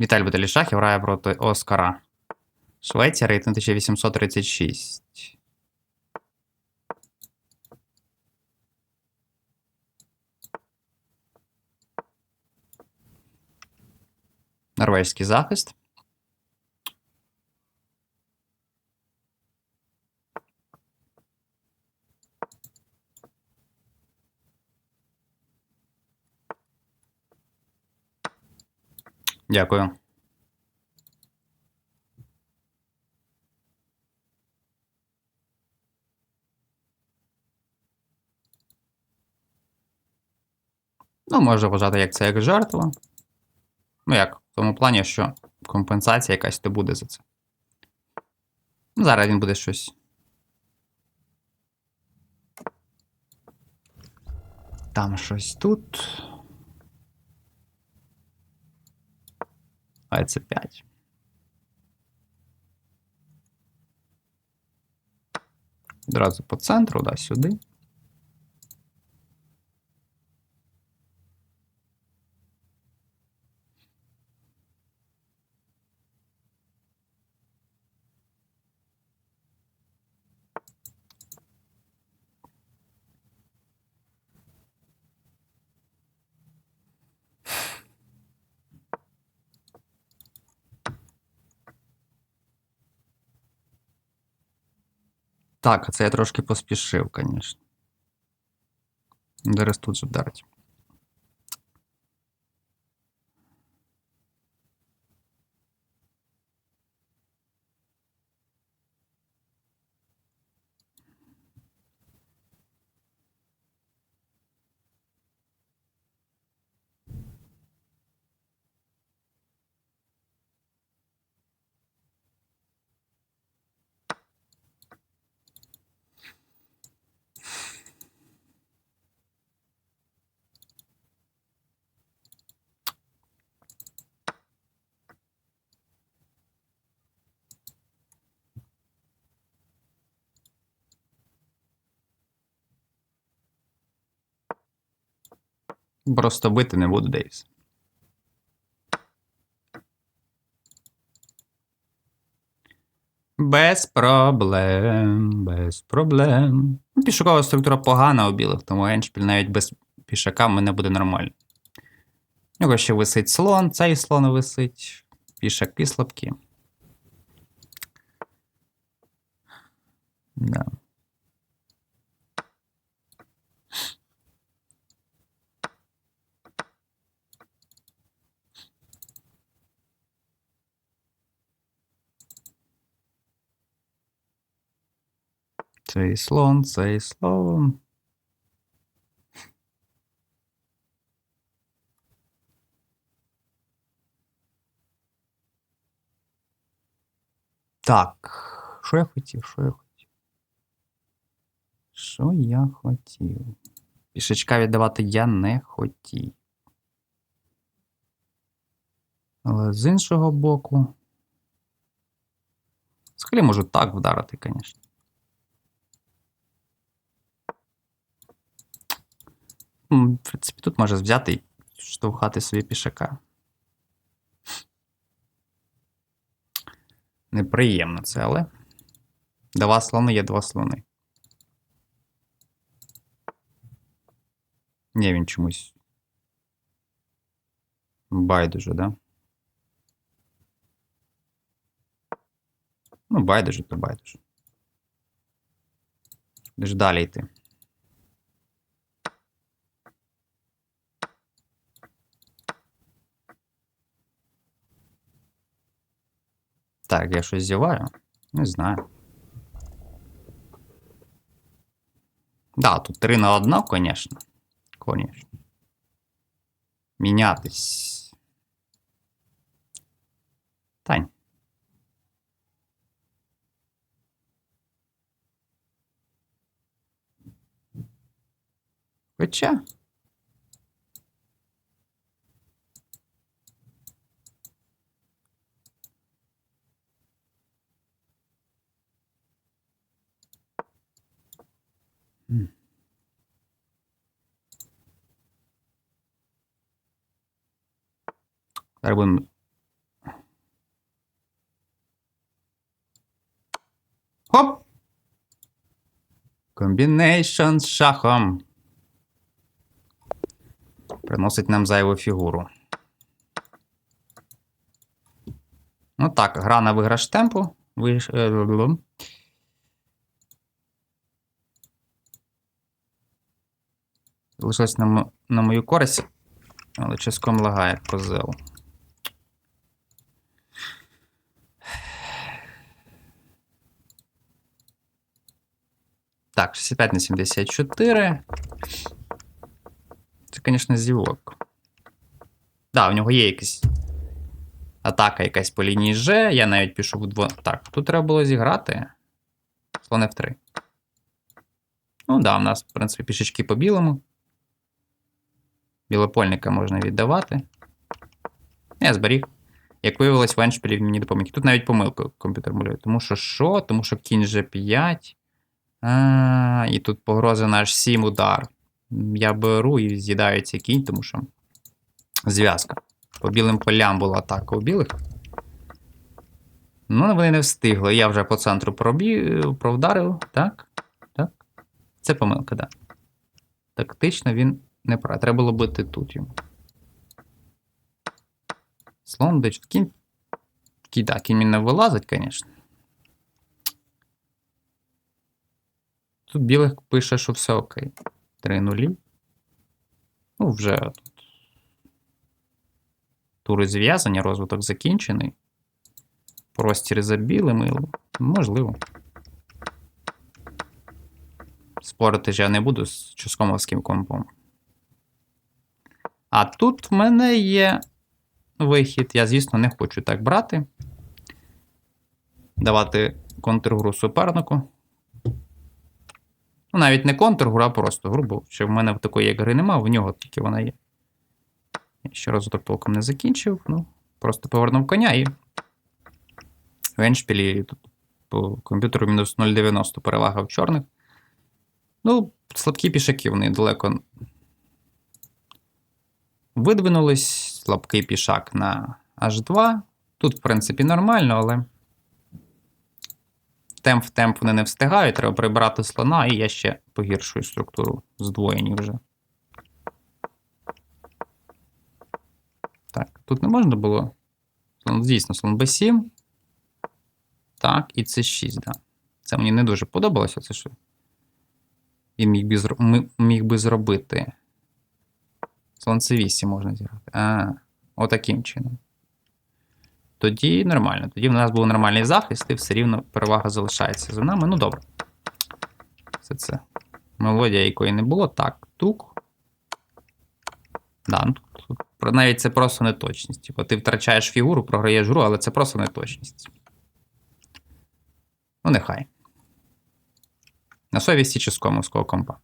Віталій Буделішах грає проти Оскара. Швеція рейтинг 1836. Норвежський захист. Дякую. Ну, може вважати, як це як жертва. Ну, як, в тому плані, що компенсація якась то буде за це. Ну, зараз він буде щось. Там щось тут. А це 5. Одразу по центру, да, сюди. Так, це я трошки поспішив, звісно. Зараз тут же вдарить. Просто бити не буду, Дейвіс. Без проблем, без проблем. Ну, Пішокова структура погана у білих, тому еншпіль навіть без пішака мене буде нормально. У нього ще висить слон, цей слон висить. Пішаки слабкі. Да. Цей слон, цей слон. Так, що я хотів? Що я хотів? Що я хотів? Пішечка віддавати я не хотів. Але з іншого боку. Взагалі можу так вдарити, звісно. В принципі, тут може взяти і штовхати собі пішака. Неприємно це, але. Два слони є два слони. Ні, він чомусь. Байдуже, да? Ну, байдуже, то байдуже. Де ж далі йти? Так, я щось зіваю? Не знаю. Да, тут 3 на 1, конечно. Конечно. Мінятись. Тань. Хоча. Робимо. Хоп! Комбінейшн з шахом. Приносить нам зайву фігуру. Ну так, гра на виграш темпу. Виш... Е, Залишилось на, мо... на мою користь, але часком лагає козел. Так, 65 на 74. Це, звісно, зівок. Да, у нього є якась атака якась по лінії Ж. Я навіть пішов вдво. Так, тут треба було зіграти. Слон F3. Ну да, у нас, в принципі, пішечки по білому. Білопольника можна віддавати. Я зберіг. Як виявилось, в Еншпілі мені допоміг. Тут навіть помилку комп'ютер малює. Тому що що? Тому що кінь G5. А, і тут погроза на H7 удар. Я беру і з'їдаю цей кінь, тому що зв'язка. По білим полям була атака у білих. Ну, вони не встигли. Я вже по центру пробі... провдарив. Так? Так. Це помилка, так. Да. Тактично він не прав. Треба було бити тут йому. Слон, де кінь. Кінь, так, кінь не вилазить, звісно. Тут білих пише, що все окей. 3 нулі. Ну, вже тут. Тури зв'язані, розвиток закінчений. Простір за білими. Можливо. Спорити ж я не буду з чускомовським компом. А тут в мене є вихід. Я, звісно, не хочу так брати. Давати контргру супернику. Ну, навіть не контргру, а просто грубо. Що в мене такої як гри немає, в нього тільки вона є. Я ще розвиток толком не закінчив. Ну, просто повернув коня і. В Еншпілі тут по комп'ютеру мінус 0,90 перевага в чорних. Ну, слабкі пішаки, вони далеко видвинулись. Слабкий пішак на H2. Тут, в принципі, нормально, але темп в темп вони не встигають. Треба прибирати слона, і я ще погіршую структуру здвоєні вже. Так, тут не можна було. Звісно, слон B7. Так, і це 6, да. Це мені не дуже подобалося, це що. Він міг би, зро... міг би зробити. Слон C8 можна зіграти. А, отаким чином. Тоді нормально. Тоді в нас був нормальний захист, і все рівно перевага залишається за нами. Ну добре. Все це. Мелодія, якої не було. Так, тук. Да, ну, тут, навіть це просто неточність. Типу, ти втрачаєш фігуру, програєш гру, але це просто неточність. Ну, нехай. На совісті ческомовського компа.